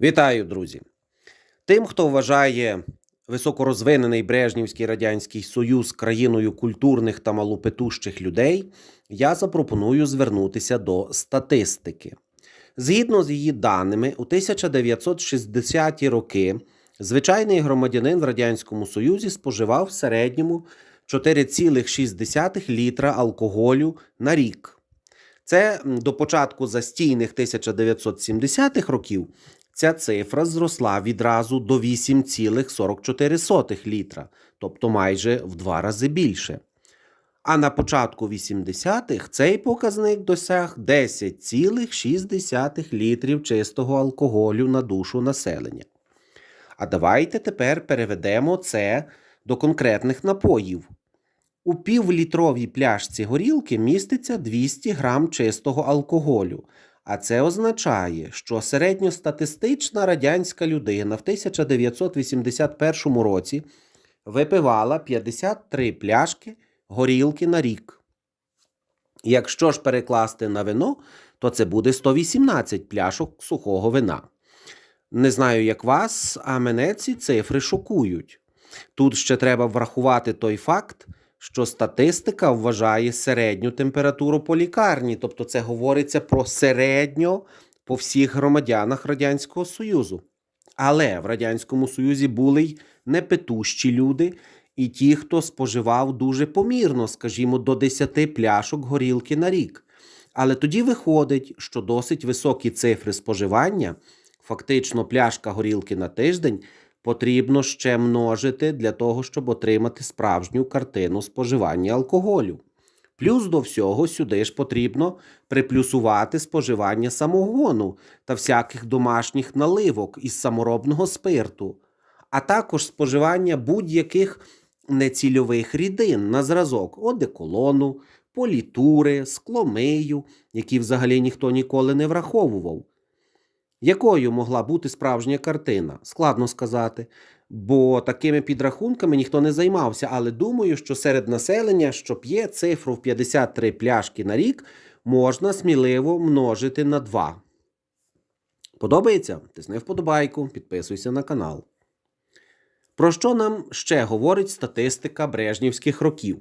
Вітаю, друзі! Тим, хто вважає високорозвинений Брежнівський Радянський Союз країною культурних та малопетущих людей, я запропоную звернутися до статистики. Згідно з її даними, у 1960-ті роки звичайний громадянин в Радянському Союзі споживав в середньому 4,6 літра алкоголю на рік. Це до початку застійних 1970-х років ця цифра зросла відразу до 8,44 літра, тобто майже в два рази більше. А на початку 80-х цей показник досяг 10,6 літрів чистого алкоголю на душу населення. А давайте тепер переведемо це до конкретних напоїв. У півлітровій пляшці горілки міститься 200 грам чистого алкоголю. А це означає, що середньостатистична радянська людина в 1981 році випивала 53 пляшки горілки на рік. Якщо ж перекласти на вино, то це буде 118 пляшок сухого вина. Не знаю, як вас, а мене ці цифри шокують. Тут ще треба врахувати той факт, що статистика вважає середню температуру по лікарні, тобто це говориться про середньо по всіх громадянах Радянського Союзу. Але в Радянському Союзі були й непетущі люди, і ті, хто споживав дуже помірно, скажімо, до 10 пляшок горілки на рік. Але тоді виходить, що досить високі цифри споживання, фактично пляшка горілки на тиждень, потрібно ще множити для того, щоб отримати справжню картину споживання алкоголю. Плюс до всього сюди ж потрібно приплюсувати споживання самогону та всяких домашніх наливок із саморобного спирту, а також споживання будь-яких нецільових рідин на зразок одеколону, політури, скломию, які взагалі ніхто ніколи не враховував. Якою могла бути справжня картина? Складно сказати, бо такими підрахунками ніхто не займався, але думаю, що серед населення, що п'є цифру в 53 пляшки на рік, можна сміливо множити на 2. Подобається? Тисни вподобайку, підписуйся на канал. Про що нам ще говорить статистика брежнівських років?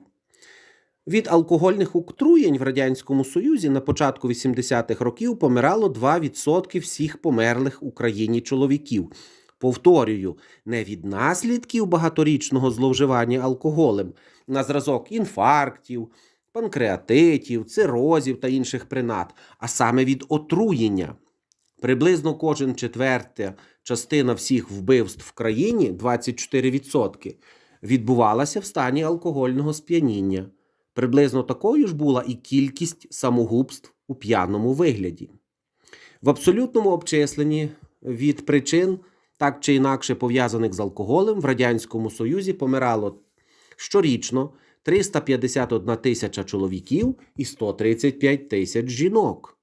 Від алкогольних отруєнь в Радянському Союзі на початку 80-х років помирало 2% всіх померлих в Україні чоловіків. Повторюю, не від наслідків багаторічного зловживання алкоголем на зразок інфарктів, панкреатитів, цирозів та інших принад, а саме від отруєння. Приблизно кожен четверта частина всіх вбивств в країні 24% відбувалася в стані алкогольного сп'яніння. Приблизно такою ж була і кількість самогубств у п'яному вигляді. В абсолютному обчисленні від причин, так чи інакше пов'язаних з алкоголем, в Радянському Союзі помирало щорічно 351 тисяча чоловіків і 135 тисяч жінок,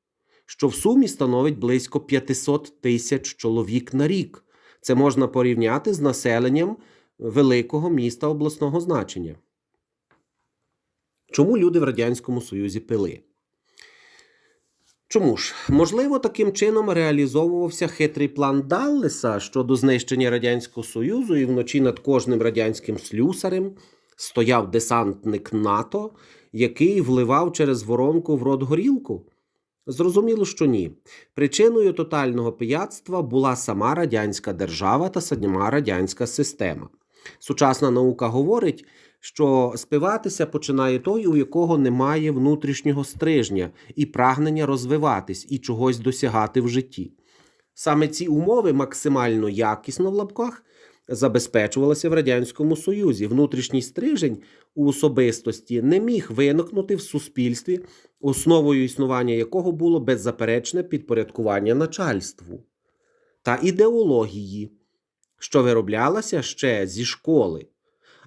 що в сумі становить близько 500 тисяч чоловік на рік. Це можна порівняти з населенням великого міста обласного значення. Чому люди в Радянському Союзі пили? Чому ж? Можливо, таким чином реалізовувався хитрий план Даллеса щодо знищення Радянського Союзу, і вночі над кожним радянським слюсарем стояв десантник НАТО, який вливав через воронку в рот горілку? Зрозуміло, що ні. Причиною тотального пияцтва була сама радянська держава та сама радянська система. Сучасна наука говорить, що спиватися починає той, у якого немає внутрішнього стрижня і прагнення розвиватись і чогось досягати в житті. Саме ці умови максимально якісно в лапках забезпечувалися в Радянському Союзі. Внутрішній стрижень у особистості не міг виникнути в суспільстві, основою існування якого було беззаперечне підпорядкування начальству та ідеології, що вироблялася ще зі школи.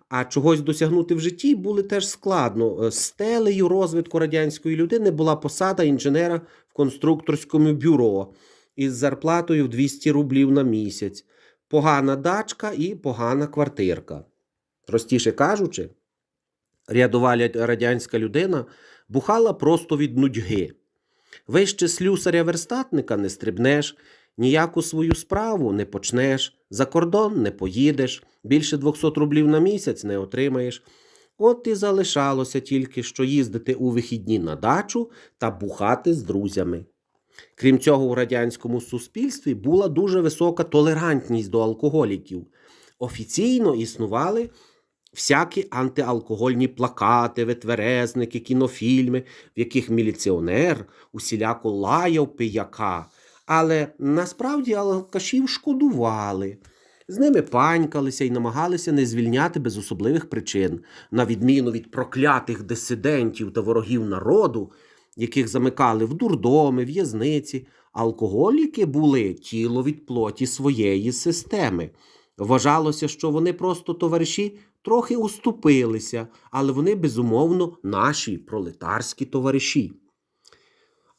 А чогось досягнути в житті були теж складно. Е, Стелею розвитку радянської людини була посада інженера в конструкторському бюро із зарплатою в 200 рублів на місяць, погана дачка і погана квартирка. Простіше кажучи, рядова радянська людина бухала просто від нудьги. Вище слюсаря верстатника не стрибнеш, ніяку свою справу не почнеш, за кордон не поїдеш, більше 200 рублів на місяць не отримаєш. От і залишалося тільки що їздити у вихідні на дачу та бухати з друзями. Крім цього, у радянському суспільстві була дуже висока толерантність до алкоголіків. Офіційно існували всякі антиалкогольні плакати, витверезники, кінофільми, в яких міліціонер усіляко лаяв пияка. Але насправді алкашів шкодували. З ними панькалися і намагалися не звільняти без особливих причин, на відміну від проклятих дисидентів та ворогів народу, яких замикали в дурдоми, в'язниці. Алкоголіки були тіло від плоті своєї системи. Вважалося, що вони просто товариші трохи уступилися, але вони безумовно наші пролетарські товариші.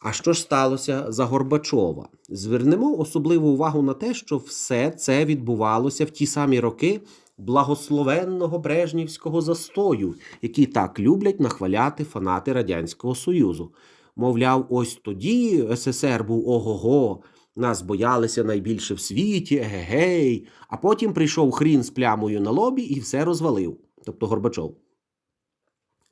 А що ж сталося за Горбачова? Звернемо особливу увагу на те, що все це відбувалося в ті самі роки благословенного Брежнівського застою, який так люблять нахваляти фанати Радянського Союзу. Мовляв, ось тоді СССР був ого-го, нас боялися найбільше в світі, егегей, а потім прийшов хрін з плямою на лобі і все розвалив, тобто Горбачов.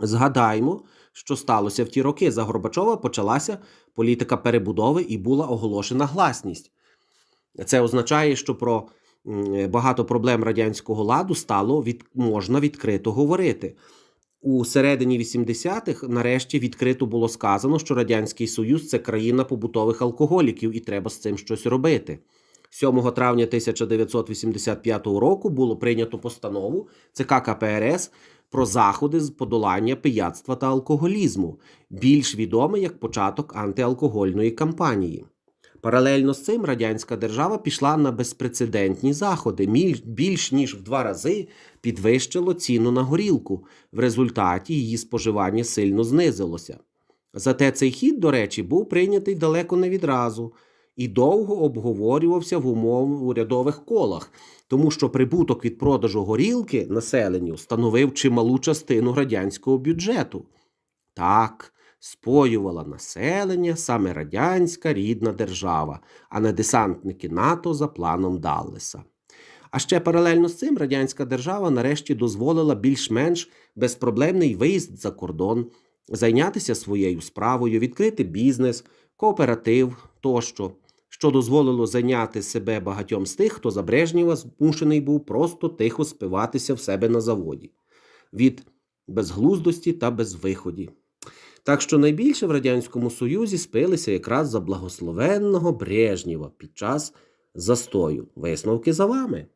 Згадаймо, що сталося в ті роки. За Горбачова почалася політика перебудови і була оголошена гласність. Це означає, що про багато проблем радянського ладу стало від, можна відкрито говорити. У середині 80-х нарешті відкрито було сказано, що Радянський Союз це країна побутових алкоголіків і треба з цим щось робити. 7 травня 1985 року було прийнято постанову ЦК КПРС про заходи з подолання пияцтва та алкоголізму, більш відомий як початок антиалкогольної кампанії. Паралельно з цим радянська держава пішла на безпрецедентні заходи, більш ніж в два рази підвищило ціну на горілку. В результаті її споживання сильно знизилося. Зате цей хід, до речі, був прийнятий далеко не відразу і довго обговорювався в умов урядових колах, тому що прибуток від продажу горілки населенню становив чималу частину радянського бюджету. Так, споювала населення саме радянська рідна держава, а не десантники НАТО за планом Даллеса. А ще паралельно з цим радянська держава нарешті дозволила більш-менш безпроблемний виїзд за кордон, зайнятися своєю справою, відкрити бізнес, кооператив тощо, що дозволило зайняти себе багатьом з тих, хто за Брежнєва змушений був просто тихо спиватися в себе на заводі від безглуздості та безвиході. Так що найбільше в Радянському Союзі спилися якраз за благословенного Брежнєва під час застою. Висновки за вами.